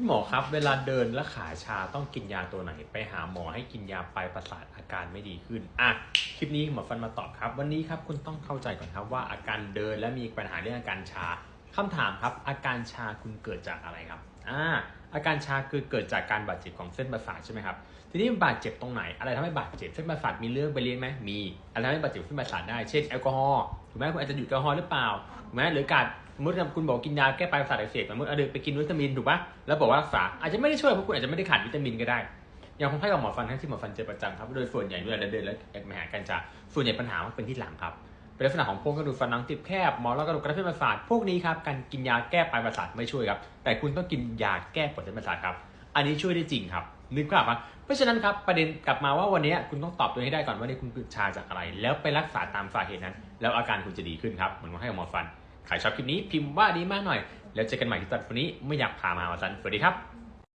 คุณหมอครับ เวลาเดินและขาชาต้องกินยาตัวไหน ไปหาหมอให้กินยาไปประสาทอาการไม่ดีขึ้น อะ คลิปนี้หมอฟันมาตอบครับ วันนี้ครับคุณต้องเข้าใจก่อนครับว่าอาการเดินและมีปัญหาเรื่องอาการชา คำถามครับอาการชาคุณเกิดจากอะไรครับอ่าอาการชาคือเกิดจากการบาดเจ็บของเส้นประสาทใช่ไหมครับทีนี้บาดเจ็บตรงไหนอะไรทำให้บาดเจ็บเส้นประสาทมีเรื่องไปเรียนไหมมีอะไรทำให้บาดเจ็บเส้นประสาทได้เช่นแอลกอฮอล์ถูกไหมคุณอาจจะหยุดแอลกอฮอล์หรือเปล่าถูกไหมหรือการสมมติคุณบอกกินยาแก้ปลายประสาทอักเสบสมมติเอาเดินไปกินวิตามินถูกปะแล้วบอกว่ารักษาอาจจะไม่ได้ช่วยเพราะคุณอาจจะไม่ได้ขาดวิตามินก็ได้ อย่างคนไข้กับหมอฟันทั้งที่หมอฟันเจอประจำครับโดยส่วนใหญ่เวลาเดินแล้วแอบมาหากันจะส่วนใหญ่ปัญหามันเป็นที่หลังครับ เป็นลักษณะของโพรงกระดูกฟันหนังติดแคบหมอนรองกระดูกกระเส้นประสาทพวกนี้ครับการกินยาแก้ปลายประสาทไม่ช่วยครับแต่คุณต้องกินยาแก้ปวดเส้นประสาทครับ อันนี้ช่วยได้จริงครับนึกภาพปะเพราะฉะนั้นครับประเด็นกลับมาว่าวันนี้คุณต้องตอบตัวให้ได้ก่อนว่านี่คุณชาจากอะไร แล้วไปรักษาตามสาเหตุนั้น แล้วอาการคุณจะดีขึ้นครับเหมือนคนไข้กับหมอฟันใครชอบคลิปนี้พิมพ์ว่าดีมากหน่อย แล้วเจอกันใหม่ที่ตัดวันนี้ไม่อยากพามาหาหมอฟันสวัสดีครับ